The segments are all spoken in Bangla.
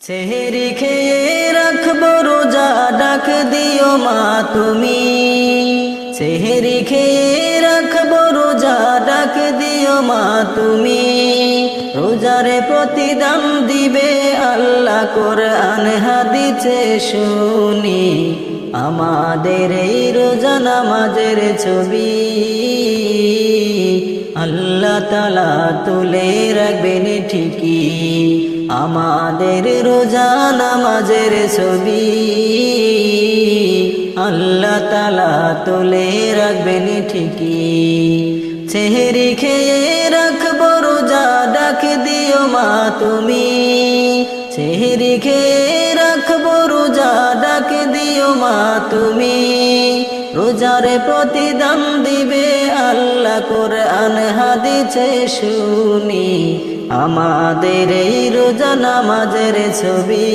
সেহেরি খেয়ে রাখব রোজা ডাক দিও মা তুমি। সেহেরি খেয়ে রাখব রোজা ডাক দিও মা তুমি। রোজারে প্রতিদান দিবে আল্লাহ কোরআন হাদিছে শুনি। আমাদের এই রোজা নামাজের ছবি। আল্লাহ তালা তুলে রাখবেন ঠিকই। আমাদের রোজা নামাজের ছবি। আল্লাহ তালা তুলে রাখবেন ঠিকই। চেহারি খেয়ে রাখব রোজা, ডাক দিও মা তুমি। চেহারি খেয়ে রাখব রোজা, ডাক দিও মা তুমি। রোজারে প্রতিদান দিবে আল্লাহ কোরআন হাদিছে শুনি। আমাদের এই রোজা নামাজের ছবি।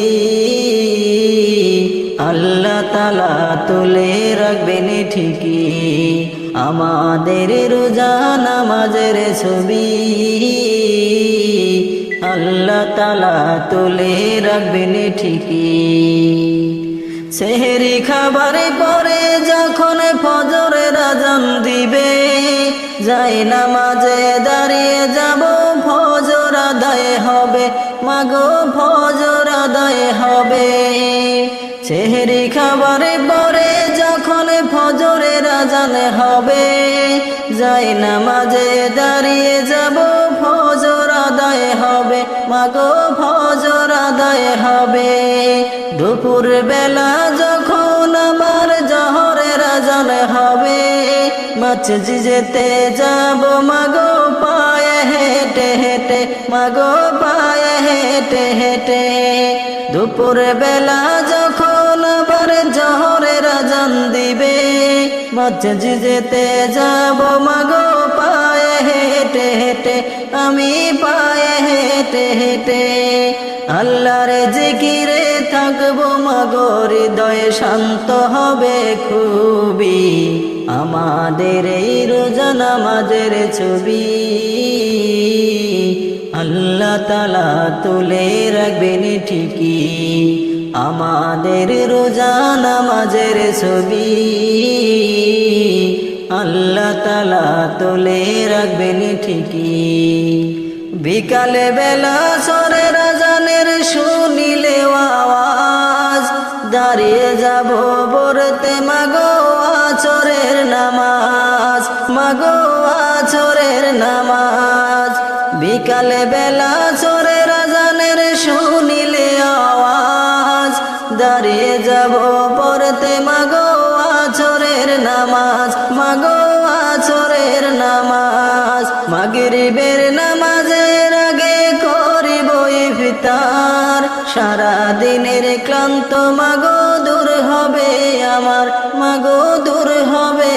আল্লাহ তালা তুলে রাখবেন ঠিকই। আমাদের রোজা নামাজের ছবি। আল্লাহ তালা তুলে রাখবেন ঠিকই। সেহেরি খাবারে পরে যখন ফজরে রাজান দিবে, যাই নামাজে দাঁড়িয়ে যাব, ফজর আদায় হবে, মাগো ফজর আদায় হবে। সেহেরি খাবারে পরে যখন ফজরে রাজান হবে, যাই নামাজে দাঁড়িয়ে যাব, ফজর আদায় হবে, মাগো ফজর আদায় হবে। দুপুর বেলা যখন আমার জহরে রাজান হবে মাছ যেতে যাব, মাগো পায়ে হেঁটে হেঁটে, মাগো পায়ে হেঁটে হেঁটে। দুপুর বেলা যখন আবার জহরে রাজান দিবে মাছ যেতে যাব, মাগো পায়ে হেঁটে হেঁটে, আমি পায়ে হেঁটে হেঁটে। আল্লাহর জিকিরে থাকব মাগো, হৃদয় শান্ত হবে খুবই। আমাদের এই রোজা নামাজের ছবি। আল্লাহ তালা তুলে রাখবেন ঠিকই। আমাদের রোজা নামাজের ছবি। আল্লাহ তালা তুলে রাখবেন ঠিকই। বিকালে বেলা সরে দাঁড়িয়ে যাব বলতে মাগো আচরের নামাজ, মাগো আচরের নামাজ। বিকালে বেলা সরে রাজানের শুনিলে আওয়াজ। দাঁড়িয়ে যাব পড়তে মাগো আচরের নামাজ, মাগো আচরের নামাজ। মাগরিবের নামাজের আগে করিব ইফতার। সারা দিনের ক্লান্ত মাগো দূর হবে আমার, মাগো দূর হবে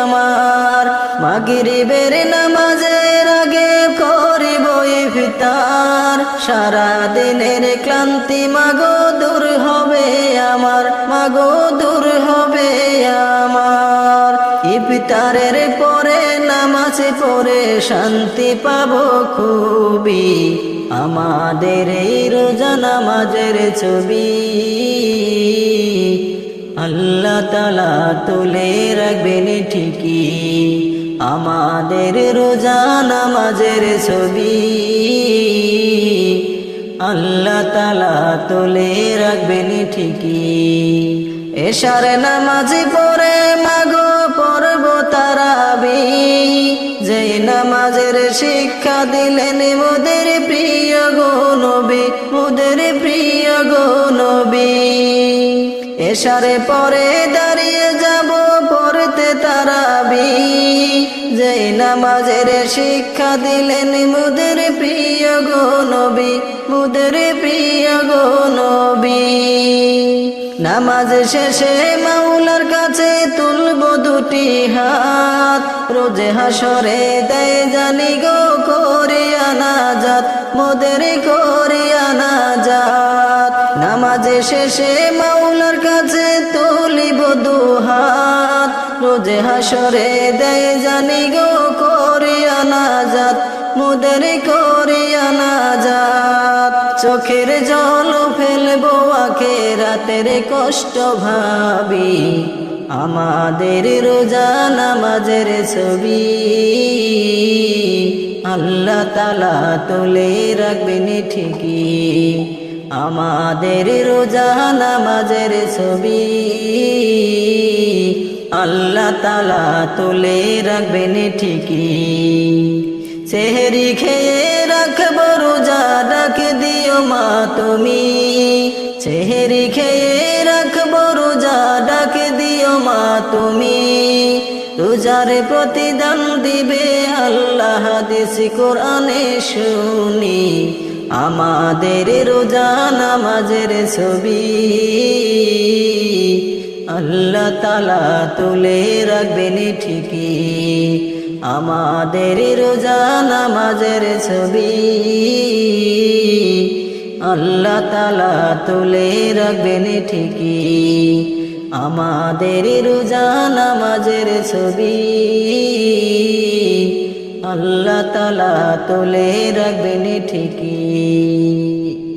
আমার। মাগরিবের নামাজের আগে করিব ইফতার সারা দিনের ক্লান্তি মাগো দূর হবে আমার, মাগো দূর হবে আমার। ইফতারের পরে নামাজ পড়ে শান্তি পাবো খুবই। আমাদের এই রোজা নামাজের ছবি। আল্লাহ তালা তুলে রাখবেন ঠিকই। আমাদের রোজা নামাজের ছবি। আল্লাহ তালা তুলে রাখবেন ঠিকই। এশার নামাজ পড়ে মাগো পড়ব তারাবি। যেই নামাজের শিক্ষা দিলেন মোদের প্রিয় গো নবী, মোদের প্রিয় গো নবী। এশারে পরে দাঁড়িয়ে যাব পড়তে তারাবি। যেই নামাজের শিক্ষা দিলেন মুদের প্রিয় গো নবী, মুদের প্রিয় গো নবী। নামাজ শেষে তুলব দুটি হাত, রোজে হাসরে দেয় জানি গো করিয়া নাজাত মোদের করিয়া নাজাত নামাজে শেষে মাওলার কাছে তুলিব দুহাত রোজে হাসরে দেয় জানি গো করিয়া নাজাত মুদের করিয়া নাজাত চোখ চোখের জল ফেলব আখে রাতের কষ্ট ভাবি। আমাদের রোজা নামাজের ছবি। আল্লাহ তালা তোলে রাখবেন ঠিকই। আমাদের রোজা নামাজের ছবি। আল্লাহ তালা তোলে রাখবেন ঠিকই। সেহরি খেয়ে রাখব রোজা ডাক দিও মা তুমি। সেহরি খেয়ে রোজার প্রতিদান দিবে আল্লাহ হাদিস কোরআনে শুনি। আমাদের রোজা নামাজের ছবি। আল্লাহ তালা তুলে রাখবেন ঠিকই। আমাদের রোজা নামাজের ছবি। আল্লাহ তালা তুলে রাখবেন ঠিকই। আমাদের রোজা নামাজের ছবি। আল্লাহ তালা তোলে রাখবেন ঠিকই।